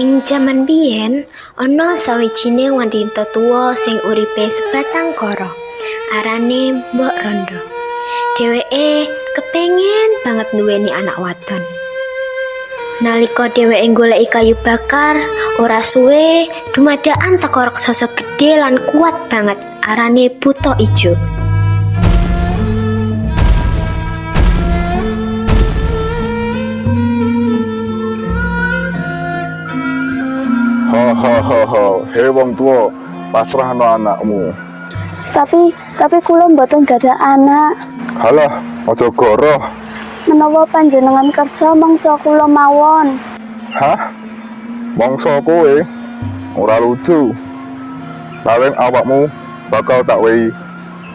Ing jaman biyen ana sawijining wanita tuwa sing uripe sebatang kara. Arane Mbok Rondo. Dheweke kepengin banget nduweni anak wadon. Nalika dheweke goleki kayu bakar, ora suwe dumadakan teko raksasa gedhe lan kuat banget arane Buta Ijo. He wong tua, pasrahno anakmu. Tapi tapi kula mboten gadah anak. Halah, aja goroh. Menawa panjenengan kersa mangsa kula mawon. Hah? Mongso kowe ora lucu. Laweng awakmu bakal tak wehi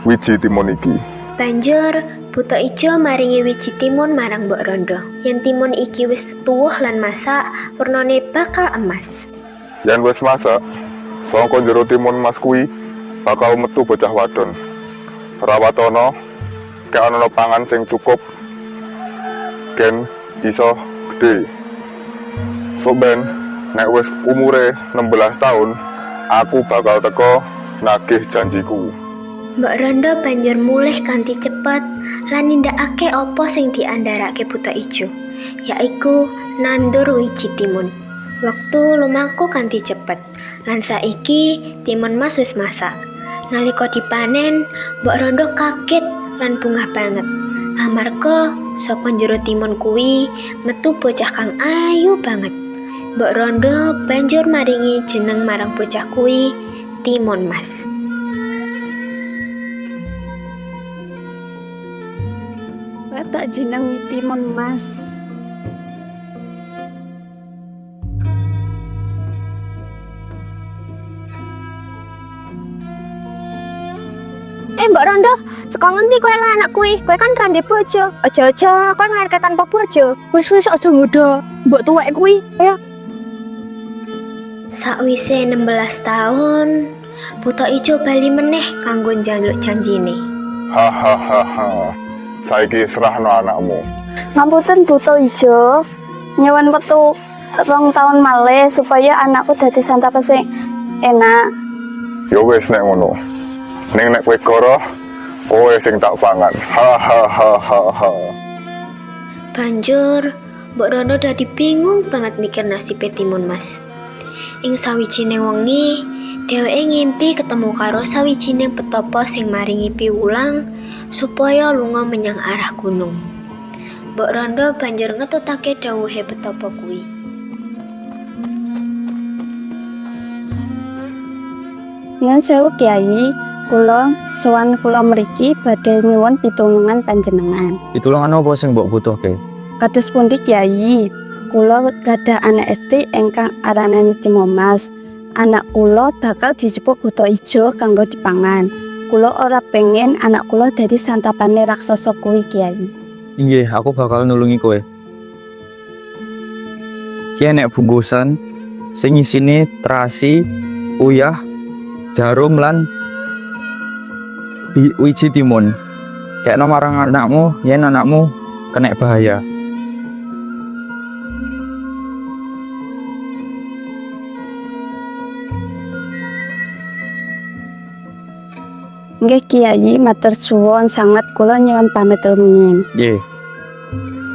wiji timun iki. Banjur Buta Ijo maringi wiji timun marang Mbok Rondo. Yen timun iki wis tuwuh lan masak, wernane bakal emas. Yen wis masak, saka jero timun mas kuwi bakal metu bocah wadon. Rawatono, kek ana pangan sing cukup. Gen iso gede. So ben, nek wis umure 16 tahun, aku bakal teko nagih janjiku. Mbok Rondo banjur mulih kanthi cepet lan nindakake apa sing diandharake Buta Ijo, yaiku nandur wiji timun. Waktu lumaku kanthi cepet, lan saiki timun mas wis masak. Nalika dipanen, Mbok Rondo kaget lan bungah banget. Amarga saka jero timun kuwi metu bocah kang ayu banget. Mbok Rondo banjur maringi jeneng marang bocah kuwi Timun Mas. Tak jenengi timun Mas. Eh Mbak Rondo, saka ngendi kowe lah anak kuwi? Kowe kan rande bojo. Aja-aja kowe nglairke tanpa bojo. Wis wis aja nggodha. Mbok tuwek kuwi. Ayo. Sakwise 16 tahun, Buta Ijo bali meneh kanggo njaluk janjine. Hahaha. Saiki serahno anakmu. Ngapunten buta ijo. Nyuwun wetu rong tahun malih supaya anakku dadi santapan sing enak. Ya wis nek ngono. Ning nek kowe goroh, kowe sing tak pangan. Hahaha. Banjur, Mbok Rondo dadi bingung banget mikir nasib Timun Mas. Ing sawijining wengi, dheweke ngimpi ketemu karo sawijining petapa sing maringi piwulang supaya lunga menyang arah gunung. Mbok Rondo banjur ngetutake dawuhe petapa kuwi. Nyuwun sewu Kiai, kula sowan kula mriki badhe nyuwun pitulungan panjenengan. Pitulungan apa sing mbok butuhke? Kados pundi Kiai? Kula gadah anak SD ingkang aranane Timomas. Anak kula bakal dijupuk buta ijo kanggo dipangan. Kula ora pengen anak kula dadi santapane raksasa kuwi Kiai. Inggih, aku bakal nulungi kowe. Ki enek bungkusan sing isine terasi, uyah, jarum lan wiji timun. Kayak marang anakmu, yen anakmu kena bahaya. Nggih Kiai, matur suwun sanget kula nyuwun pamit rumiyin. Nggih,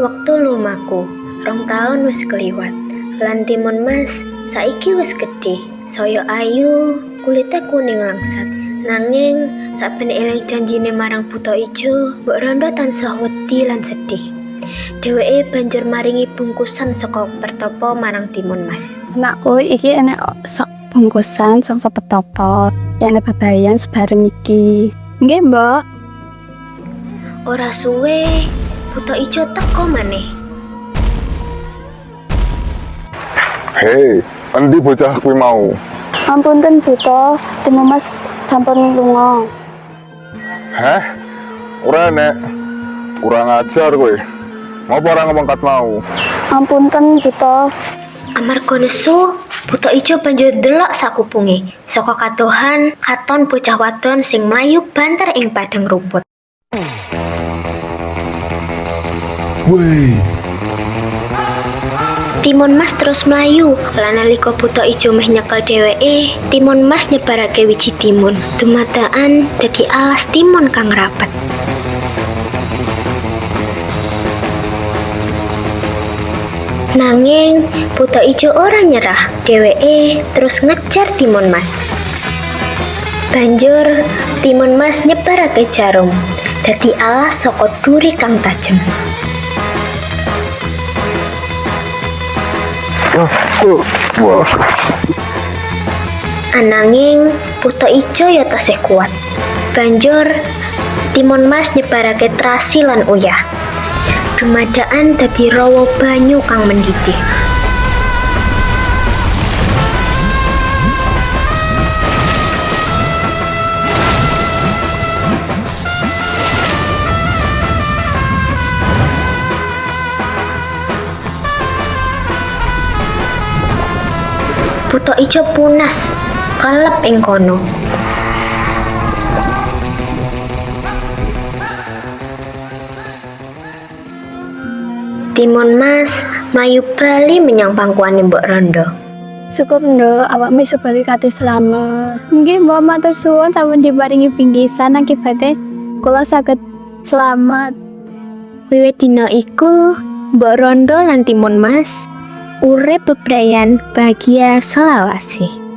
Waktu lumaku, rong tahun wis keliwat. Lan timun mas, saiki wis gede. Saya ayu, kulitnya kuning langsat. Nanging, saben eling janjine marang buta ijo, Mbok Rondo tansah wedi lan sedih. Dheweke banjur maringi bungkusan saka pertapa marang timun mas. Anakku iki enek sok bungkusan sok sepetopo. Enek bebayan sebareng iki. Nggih, Mbak. Ora suwe, buta ijo teko maneh. Hei, endi bocah kuwi mau? Ampunten buta, Timomas sampun lunga. Heh? Ora nek. Kurang ajar kowe. Ora ngomong kat mau? Ampunten buta, Amarga nesu, buta ijo banjur delok sakupunge. Saka katohan, katon bocah wadon sing mlayu banter ing padang rumput. Woi, Timun Mas terus mlayu lan nalika buta ijo meh nyekel dheweke, Timun Mas nyebarake wiji timun. Dumadaan dadi alas timun kang rapat. Nanging buta ijo ora nyerah, dheweke terus ngejar Timun Mas. Banjur Timun Mas nyebarake jarum, dadi alas saka duri kang tajem. Ananging buta ijo ya tasih kuat. Banjur Timun Mas nyebarake trasi lan uyah. Dumadaan dadi rawa banyu kang mendidih. Buta ijo punas, kelep ing kono. Timun Mas mlayu bali menyang pangkuane Mbok Rondo. Cukup ndo, awakmu iso balik kate selamat. Nggih, mbok matur suwun sampun diparingi bingkisan akibate kula saged selamat. Wiwit dina iku, Mbok Rondo lan Timun Mas urip bebrayan bahagia selawase.